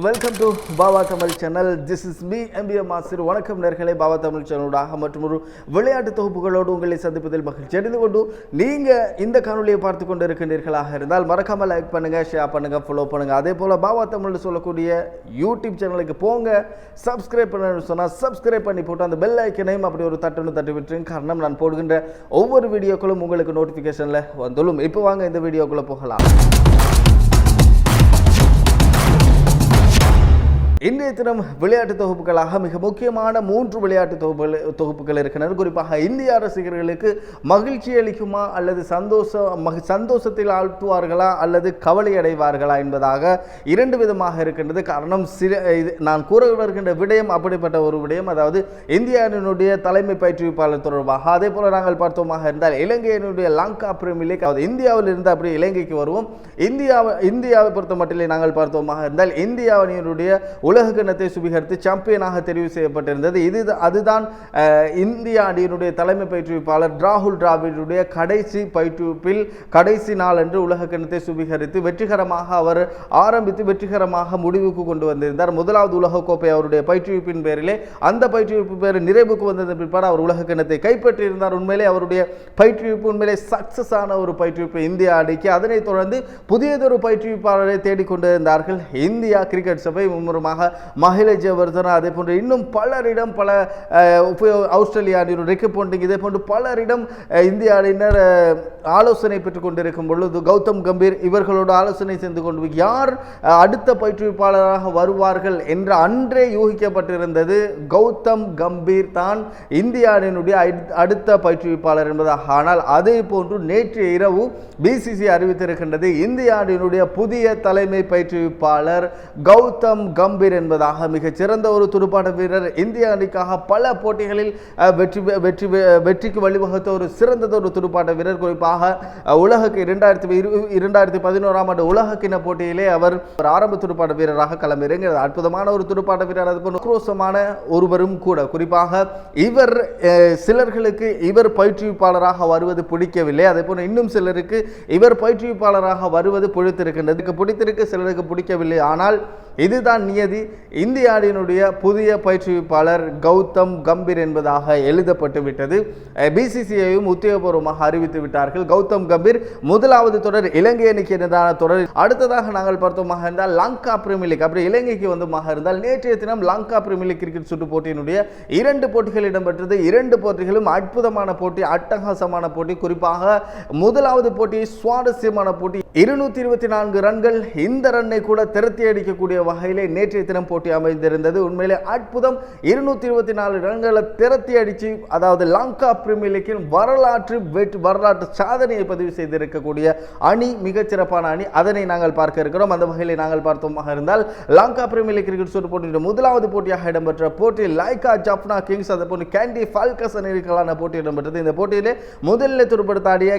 Welcome to Baba Tamil channel this is me MBM Masir வணக்கம் நேர்களே. பாபா தமிழ் சேனலோடாக மற்றும் ஒரு விளையாட்டு தொகுப்புகளோடு உங்களை சந்திப்பதில் மகிழ்ச்சி அடைந்து கொண்டு நீங்கள் இந்த காணொலியை பார்த்து கொண்டு இருக்கின்றீர்களாக இருந்தால் மறக்காமல் லைக் பண்ணுங்கள் ஷேர் பண்ணுங்கள் ஃபாலோ பண்ணுங்கள் அதே போல் பாபா தமிழ் சொல்லக்கூடிய யூடியூப் சேனலுக்கு போங்க. சப்ஸ்கிரைப் பண்ணணும்னு சொன்னால் சப்ஸ்கிரைப் பண்ணி போட்டு அந்த பெல் ஐக்கனையும் அப்படி ஒரு தட்டுன்னு தட்டி விட்டுருங்க. காரணம் நான் போடுகின்ற ஒவ்வொரு வீடியோக்களும் உங்களுக்கு நோட்டிஃபிகேஷனில் வந்துள்ளும் இப்போ வாங்க இந்த வீடியோக்குள்ளே போகலாம். இன்றைய தினம் விளையாட்டு தொகுப்புகளாக மிக முக்கியமான மூன்று விளையாட்டு தொகுப்புகள் தொகுப்புகள் இருக்கின்றன. குறிப்பாக இந்திய ரசிகர்களுக்கு மகிழ்ச்சி அளிக்குமா அல்லது சந்தோஷம் மகி சந்தோஷத்தில் ஆழ்த்துவார்களா அல்லது கவலை அடைவார்களா என்பதாக இரண்டு விதமாக இருக்கின்றது. காரணம் சில இது நான் கூற வருகின்ற விடயம் அப்படிப்பட்ட ஒரு விடயம் அதாவது இந்தியாவினுடைய தலைமை பயிற்றுவிப்பாளர் தொடர்பாக. அதே போல நாங்கள் பார்த்தோமாக இருந்தால் இலங்கையினுடைய லங்கா பிரீமியர் லீக் அதாவது இந்தியாவில் இருந்து அப்படி இலங்கைக்கு வருவோம். இந்தியாவை இந்தியாவை பொறுத்த மட்டிலே நாங்கள் பார்த்தோமாக இருந்தால் இந்தியாவினுடைய அணியினுடைய உலக கிண்ணத்தை சுவீகரித்து சாம்பியனாக தெரிவு செய்யப்பட்டிருந்தது. இது அதுதான் இந்திய அணியினுடைய தலைமை பயிற்றுவிப்பாளர் ராகுல் டிராவிடுடைய கடைசி பயிற்றுவிப்பில் கடைசி நாள் அன்று உலக கிண்ணத்தை சுவீகரித்து வெற்றிகரமாக அவர் ஆரம்பித்து வெற்றிகரமாக முடிவுக்கு கொண்டு வந்திருந்தார். முதலாவது உலகக்கோப்பை அவருடைய பயிற்றுவிப்பின் பேரிலே. அந்த பயிற்றுவிப்பு பேர் நிறைவுக்கு வந்ததன் பிற்பாடு அவர் உலக கிண்ணத்தை கைப்பற்றியிருந்தார். உண்மையிலே அவருடைய பயிற்றுவிப்பு உண்மையிலே சக்சஸ் ஆன ஒரு பயிற்றுவிப்பு இந்திய அணிக்கு. அதனைத் தொடர்ந்து புதியதொரு பயிற்றுவிப்பாளரை தேடிக்கொண்டிருந்தார்கள். இந்தியா கிரிக்கெட் சபை மும்முரமாக மகிழ ஜெயவர்தனா அதே போன்று இன்னும் பலரிடம் பல அஹ், உபயோ- ஆஸ்திரேலிய அணியினர் ரிக்கி போண்டிங் இதே போன்று பலரிடம் இந்திய அணியினர் ஆலோசனை பெற்றுக் கொண்டிருக்கும் பொழுது கௌதம் கம்பீர் இவர்களோடு ஆலோசனை செய்து கொண்டு யார் அடுத்த பயிற்றுவிப்பாளராக வருவார்கள் என்று அன்றே யூகிக்கப்பட்டிருந்தது கௌதம் கம்பீர் தான் இந்திய அணியினுடைய அடுத்த பயிற்றுவிப்பாளர் என்பதாக. ஆனால் அதே போன்று நேற்று இரவு பிசிசி அறிவித்திருக்கின்றது இந்திய அணியினுடைய புதிய தலைமை பயிற்றுவிப்பாளர் கௌதம் கம்பீர் என்பதாக மிகச் சிறந்த ஒரு துடுப்பாட்ட வீரர் இந்திய அணிக்காக பல போட்டிகளில் வெற்றி பெ- வெற்றி வெற்றிக்கு வழிவகுத்த ஒரு சிறந்ததொரு ஒரு துடுப்பாட்ட வீரர். குறிப்பாக உலகக்கு இரண்டாயிரத்தி இரு இரண்டாயிரத்தி பதினோராம் ஆண்டு உலகக்கிண போட்டியிலே அவர் ஒரு ஆரம்ப துடுப்பாட்ட வீரராக களமிறங்கிறது அற்புதமான ஒரு துடுப்பாட்ட வீரர். அது போன்ற ஒருவரும் கூட. குறிப்பாக இவர் சிலர்களுக்கு இவர் பயிற்றுவிப்பாளராக வருவது பிடிக்கவில்லை. அதே போல இன்னும் சிலருக்கு இவர் பயிற்றுவிப்பாளராக வருவது பிடித்திருக்கின்றது. பிடித்திருக்கு சிலருக்கு பிடிக்கவில்லை. ஆனால் இதுதான் நியதி. இந்திய அணியினுடைய புதிய பயிற்றுவிப்பாளர் கௌதம் கம்பீர் என்பதாக எழுதப்பட்டு விட்டது. பிசிசிஐயும் உத்தியோகபூர்வமாக அறிவித்து விட்டார்கள். கௌதம் கம்பீர் முதலாவது தொடர் இலங்கை அணிக்கு எதிரான தொடர் அடுத்ததாக நாங்கள் பார்த்தோமாக இருந்தால் லங்கா பிரீமியர் லீக் அப்படி இலங்கைக்கு வந்துமாக இருந்தால் நேற்றைய தினம் லங்கா பிரீமியர் லீக் கிரிக்கெட் சுற்று போட்டியினுடைய இரண்டு போட்டிகள் இடம்பெற்றது. இரண்டு போட்டிகளும் அற்புதமான போட்டி அட்டகாசமான போட்டி. குறிப்பாக முதலாவது போட்டி சுவாரஸ்யமான போட்டி. இருநூத்தி இருபத்தி நான்கு ரன்கள் இந்த ரன்னை கூட திரட்டி அடிக்கக்கூடிய வகையிலே நேற்றைய தினம் போட்டி அமைந்திருந்தது. உண்மையிலே அற்புதம். இருநூத்தி இருபத்தி நாலு ரன்களை திறத்தி அடிச்சு அதாவது லங்கா பிரீமியர் லீக்கின் வரலாற்று வெற்றி வரலாற்று சாதனையை பதிவு செய்திருக்கக்கூடிய அணி மிகச்சிறப்பான அணி. அதனை நாங்கள் பார்க்க இருக்கிறோம். அந்த வகையில் நாங்கள் பார்த்தோமாக இருந்தால் லங்கா பிரீமியர் லீக் கிரிக்கெட் சுற்று போட்டியின் முதலாவது போட்டியாக இடம்பெற்ற போட்டி லைகா ஜப்னா கிங்ஸ். அதை போன்று கேண்டி ஃபால்கஸ் அணிகளான போட்டி இடம்பெற்றது. இந்த போட்டியிலே முதலில் துடுப்படுத்தாடிய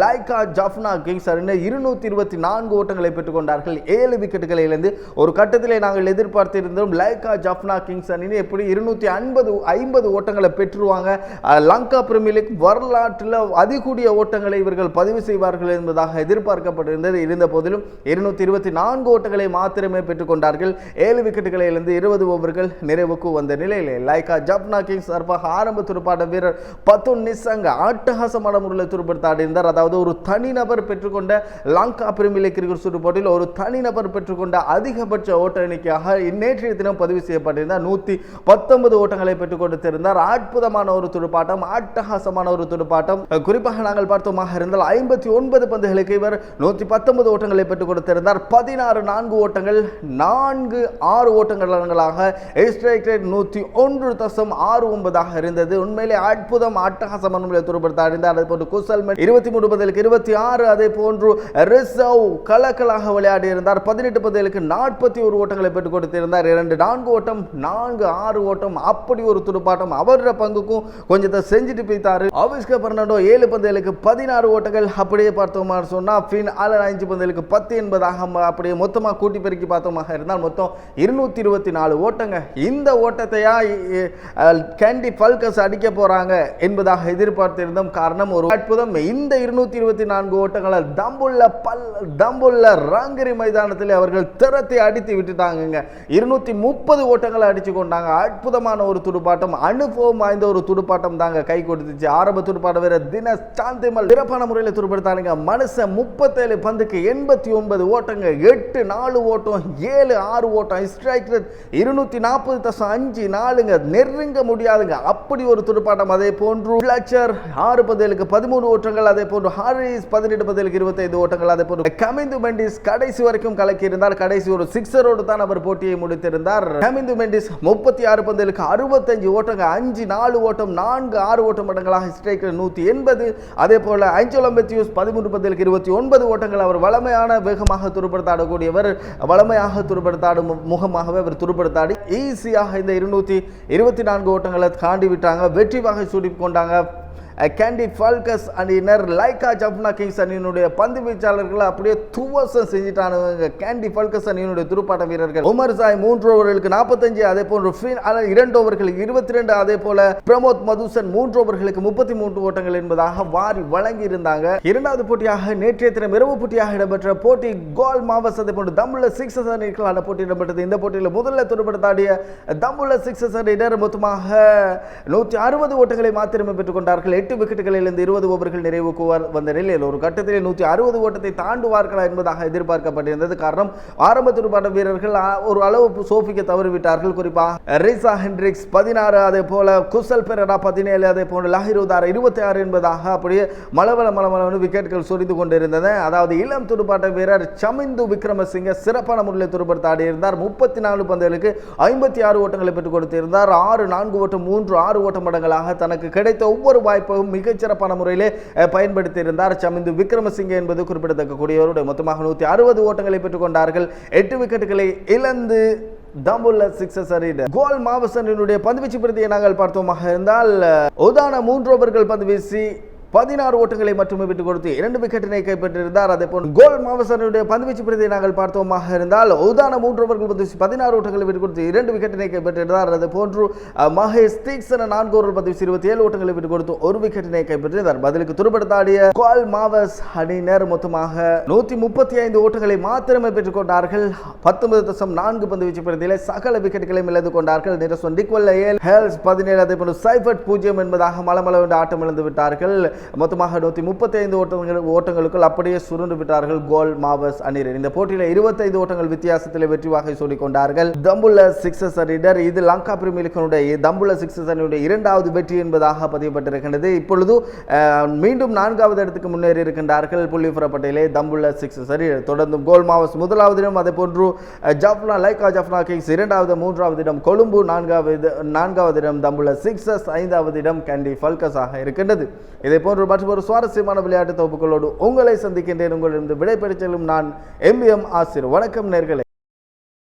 லைகா ஜப்னா கிங்ஸ் அணி இருநூத்தி இருபத்தி நான்கு ஓட்டங்களை பெற்றுக்கொண்டார்கள் ஏழு விக்கெட்டுகளை இழந்து ஒரு கட்டத்தில் நாங்கள் எதிர்பார்த்திருந்தோம். லைகா ஜப்னா கிங்ஸ் அணியினர் எப்படி இருநூத்தி ஐம்பது ஐம்பது ஓட்டங்களை பெற்றுருவாங்க? லங்கா பிரீமியர் லீக் வரலாற்றில் அதிகூடிய ஓட்டங்களை இவர்கள் பதிவு செய்வார்கள் என்பதாக எதிர்பார்க்கப்பட்டிருந்தது. இருந்த போதிலும் இருநூத்தி இருபத்தி நான்கு ஓட்டங்களை மாத்திரமே பெற்றுக்கொண்டார்கள். ஏழு விக்கெட்டுகளை இருந்து இருபது ஓவர்கள் நிறைவுக்கு வந்த நிலையில் லைகா ஜப்னா கிங்ஸ் சார்பாக ஆரம்ப துடுப்பாட்ட வீரர் பத்துன் நிசங்க அட்டகாசமான முறையில் துடுப்படுத்தாடியிருந்தார் அதாவது ஒரு தனிநபர் பெற்றுக்கொண்ட லங்கா பிரீமியர் லீக் கிரிக்கெட் சுற்று போட்டியில் ஒரு தனிநபர் பெற்றுக்கொண்ட அதிகபட்ச ஓட்ட எண்ணிக்கையாக நேற்றைய தினம் பதிவு செய்யப்பட்டிருந்தார் நூற்றி பத்தொன்பது ஓட்டங்களை பெற்றுக் கொடுத்திருந்தார். அற்புதமான ஒரு துடுப்பாட்டம் அட்டகாசமான ஒரு துடுப்பாட்டம். குறிப்பாக நாங்கள் பார்த்தோமாக இருந்தால் ஐம்பத்தி ஒன்பது பந்துகளுக்கு இவர் நூற்றி பத்தொன்பது ஓட்டங்களை பெற்றுக் கொடுத்திருந்தார். பதினாறு நான்கு ஓட்டங்கள் நான்கு ஆறு ஓட்டங்களாக ஸ்ட்ரைக் ரேட் நூற்றி ஒன்று தசம் ஆறு ஒன்பதாக இருந்தது. உண்மையிலே அற்புதம் அட்டகாசமான முறையில் துடுப்படுத்த அறிந்தார் அதே போன்று குசல்மென் இருபத்தி மூன்று பதிலுக்கு இருபத்தி ஆறு அதே போன்று ரிசர்வ் கலக்கலாக விளையாடி இருந்தார் பதினெட்டு பந்துகளுக்கு நாற்பத்தி அறுபத்தி ஒரு ஓட்டங்களை பெற்றுக் கொடுத்திருந்தார். இரண்டு நான்கு ஓட்டம் நான்கு ஆறு ஓட்டம் அப்படி ஒரு துடுப்பாட்டம் அவரோட பங்குக்கும் கொஞ்சத்தை செஞ்சுட்டு போய்த்தாரு ஆவிஸ்கர் பெர்னாண்டோ ஏழு பந்தயலுக்கு பதினாறு ஓட்டங்கள் அப்படியே பார்த்தோமா சொன்னா பின் ஆலர் அஞ்சு பந்தயலுக்கு பத்து என்பதாக அப்படியே மொத்தமாக கூட்டி பெருக்கி பார்த்தோமாக இருந்தால் மொத்தம் இருநூத்தி இருபத்தி நாலு ஓட்டங்க. இந்த ஓட்டத்தையா கேண்டி பல்கஸ் அடிக்க போறாங்க என்பதாக எதிர்பார்த்திருந்தோம். காரணம் ஒரு அற்புதம். இந்த இருநூத்தி இருபத்தி நான்கு ஓட்டங்களை தம்புள்ள பல் தம்புள்ள ராங்கிரி மைதானத்தில் அவர்கள் திறத்தை அடித்து அடித்து விட்டுட்டாங்கங்க. இருநூத்தி முப்பது ஓட்டங்களை அடிச்சு கொண்டாங்க. அற்புதமான ஒரு துடுப்பாட்டம். அனுபவம் வாய்ந்த ஒரு துடுப்பாட்டம் தாங்க கை கொடுத்துச்சு. ஆரம்ப துடுப்பாட்ட வீரர் தினேஷ் சாந்திமல் சிறப்பான முறையில் துடுப்படுத்தானுங்க. மனுஷன் முப்பத்தேழு பந்துக்கு எண்பத்தி ஒன்பது ஓட்டங்க. எட்டு நாலு ஓட்டம் ஏழு ஆறு ஓட்டம். ஸ்ட்ரைக் ரேட் இருநூத்தி நாற்பது தசம் அஞ்சு நாலுங்க நெருங்க முடியாதுங்க. அப்படி ஒரு துடுப்பாட்டம் அதே போன்று பிளச்சர் ஆறு பதிலுக்கு பதிமூணு ஓட்டங்கள் அதே போன்று ஹாரிஸ் பதினெட்டு பதிலுக்கு இருபத்தைந்து ஓட்டங்கள் அதே போன்று கமிந்து மெண்டிஸ் கடைசி வரைக்கும் கலக்கி இருந்தார் கடைசி ஒரு சிக்ஸ் சிக்ஸரோடு தான் அவர் போட்டியை முடித்திருந்தார். கமிந்து மெண்டிஸ் முப்பத்தி ஆறு பந்தலுக்கு அறுபத்தஞ்சு ஓட்டங்கள் அஞ்சு நாலு ஓட்டம் நான்கு ஆறு ஓட்டம் மடங்களாக ஸ்ட்ரைக்கில் நூற்றி எண்பது. அதே போல ஐஞ்சோலம் மெத்தியூஸ் பதிமூன்று பந்தலுக்கு இருபத்தி ஒன்பது ஓட்டங்கள் அவர் வளமையான வேகமாக துருப்படுத்தாடக்கூடியவர். வளமையாக துருப்படுத்தாடும் முகமாகவே அவர் துருப்படுத்தாடி ஈஸியாக இந்த இருநூத்தி இருபத்தி நான்கு ஓட்டங்களை தாண்டி விட்டாங்க வெற்றி வகை சூடி கொண்டாங்க. கேண்டி ஃபால்கஸ் அணியினர் லைக்கா ஜப்னா கிங்ஸ் அணியினுடைய பந்து வீச்சாளர்களை அப்படியே துவசம் செஞ்சுட்டானுங்க கேண்டி ஃபால்கஸ் அணியினுடைய துடுப்பாட்ட வீரர்கள். உமர் சாய் மூன்று ஓவர்களுக்கு நாற்பத்தஞ்சு அதே போன்று ஃபின் இரண்டு ஓவர்களுக்கு இருபத்தி ரெண்டு அதே போல பிரமோத் மதுசன் மூன்று ஓவர்களுக்கு முப்பத்தி மூன்று ஓட்டங்கள் என்பதாக வாரி வழங்கி இருந்தாங்க இரண்டாவது போட்டியாக நேற்றைய தினம் இரவு போட்டியாக இடம்பெற்ற போட்டி கோல் மாவஸ் அதே போன்று தம்புள்ள சிக்ஸஸ் அணிகளான போட்டி இடம்பெற்றது. இந்த போட்டியில் முதல்ல துடுப்படுத்தாடிய தம்புள்ள சிக்ஸஸ் அணியினர் மொத்தமாக நூற்றி அறுபது ஓட்டங்களை மாத்திரமே பெற்றுக் கொண்டார்கள். எட்டு விக்கெட்டுகளிலிருந்து இருபது ஓவர்கள் நிறைவுக்கு வந்த நிலையில் ஒரு கட்டத்தில் நூற்றி அறுபது ஓட்டத்தை தாண்டுவார்களா என்பதாக எதிர்பார்க்கப்பட்டிருந்தது. காரணம் ஆரம்ப துடுப்பாட்ட வீரர்கள் ஒரு அளவு சோஃபிக்க தவறிவிட்டார்கள். குறிப்பாக ரிசா ஹென்ரிக்ஸ் பதினாறு அதே போல குசல் பெரடா பதினேழு அதே போல லஹிருதார் இருபத்தி ஆறு என்பதாக அப்படியே மலவள மலமளவனு விக்கெட்டுகள் சொரிந்து கொண்டிருந்தன. அதாவது இளம் துடுப்பாட்ட வீரர் சமிந்து விக்ரமசிங்க சிறப்பான முறையில் துடுப்படுத்த ஆடியிருந்தார். முப்பத்தி நாலு பந்துகளுக்கு ஐம்பத்தி ஆறு ஓட்டங்களை பெற்றுக் கொடுத்திருந்தார். ஆறு நான்கு ஓட்டம் மூன்று ஆறு ஓட்ட மடங்களாக தனக்கு கிடைத்த ஒவ்வொரு வாய்ப்பையும் மிகச்சிறப்பான முறையிலே அஹ், பயன்படுத்தியிருந்தார் சமிந்து விக்ரமசிங்க என்பது குறிப்பிடத்தக்கக்கூடியவருடைய மொத்தமாக நூற்றி அறுபது ஓட்டங்களை பெற்றுக்கொண்டார்கள். எட்டு விக்கெட்டுகளை இழந்து தம்புல்ல சிக்ஸஸ் அறிந்த கோல் மாவசனினுடைய பந்துவீச்சு பிரதியை நாங்கள் பார்த்தோமாக இருந்தால் உதான மூன்று ஓவர்கள் பந்து வீசி பதினாறு ஓட்டங்களை மட்டுமே விட்டுக் கொடுத்து இரண்டு விக்கெட்டினை கைப்பற்றியிருந்தார். அதே போல் கோல் மாவசனுடைய பந்துவீச்சு பிரதியை நாங்கள் பார்த்தோமாக இருந்தால் உதான மூன்று ஓவர்கள் பதினாறு ஓட்டங்களை விட்டுக் கொடுத்து இரண்டு விக்கெட்டினை கைப்பற்றியிருந்தார். அதே போன்று மகேஷ் தீக்ஷன நான்கு ஓவர்கள் பந்து இருபத்தி ஏழு ஓட்டங்களை விட்டுக் கொடுத்து ஒரு விக்கெட்டினை கைப்பற்றியிருந்தார். பதிலுக்கு துருப்படுத்தாடிய கோல் மாவஸ் அணியினர் மொத்தமாக நூற்றி முப்பத்தி ஐந்து ஓட்டங்களை மாத்திரமே பெற்றுக் கொண்டார்கள். பத்தொன்பது தசம் நான்கு பந்துவீச்சு பிரதியில சகல விக்கெட்டுகளையும் இழந்து கொண்டார்கள். நிரசன் டிக்வல் ஏல் ஹெல்ஸ் பதினேழு அதே போன்று சைபர்ட் பூஜ்ஜியம் என்பதாக மலமளவென்று ஆட்டம் இழந்து விட்டார்கள். மொத்தமாக நூற்றி முப்பத்தைந்து ஓட்டங்கள் ஓட்டங்களுக்குள் அப்படியே சுருண்டு விட்டார்கள் கோல் மாவஸ் அணியினர். இந்த போட்டியில் இருபத்தைந்து ஓட்டங்கள் வித்தியாசத்தில் வெற்றி வாகை சூடிக் கொண்டார்கள். தம்புள்ள சிக்ஸஸ் அணியினர் இது லங்கா பிரீமியர்களுடைய தம்புள்ள சிக்ஸஸ் அணியுடைய இரண்டாவது வெற்றி என்பதாக பதியப்பட்டிருக்கின்றது. இப்பொழுது மீண்டும் நான்காவது இடத்துக்கு முன்னேறி இருக்கின்றார்கள் புள்ளிபுர பட்டியலே தம்புள்ள சிக்ஸஸ் அணியினர். தொடர்ந்தும் கோல் மாவஸ் முதலாவது இடம் அதே போன்று ஜாஃப்னா ஜப்னா லைக்கா ஜப்னா கிங்ஸ் இரண்டாவது மூன்றாவது இடம் கொழும்பு நான்காவது நான்காவது இடம் தம்புள்ள சிக்ஸஸ் ஐந்தாவது இடம் கேண்டி ஃபல்கஸ் ஆக இருக்கின்றது. இதே போன்று மற்றொரு சுவாரஸ்யமான விளையாட்டு தொகுப்புகளோடு உங்களை சந்திக்கின்றேன். உங்களிடம் விடைபெற்றுச் செல்லும் நான் எம் ஆசிர். வணக்கம் நேர்களே.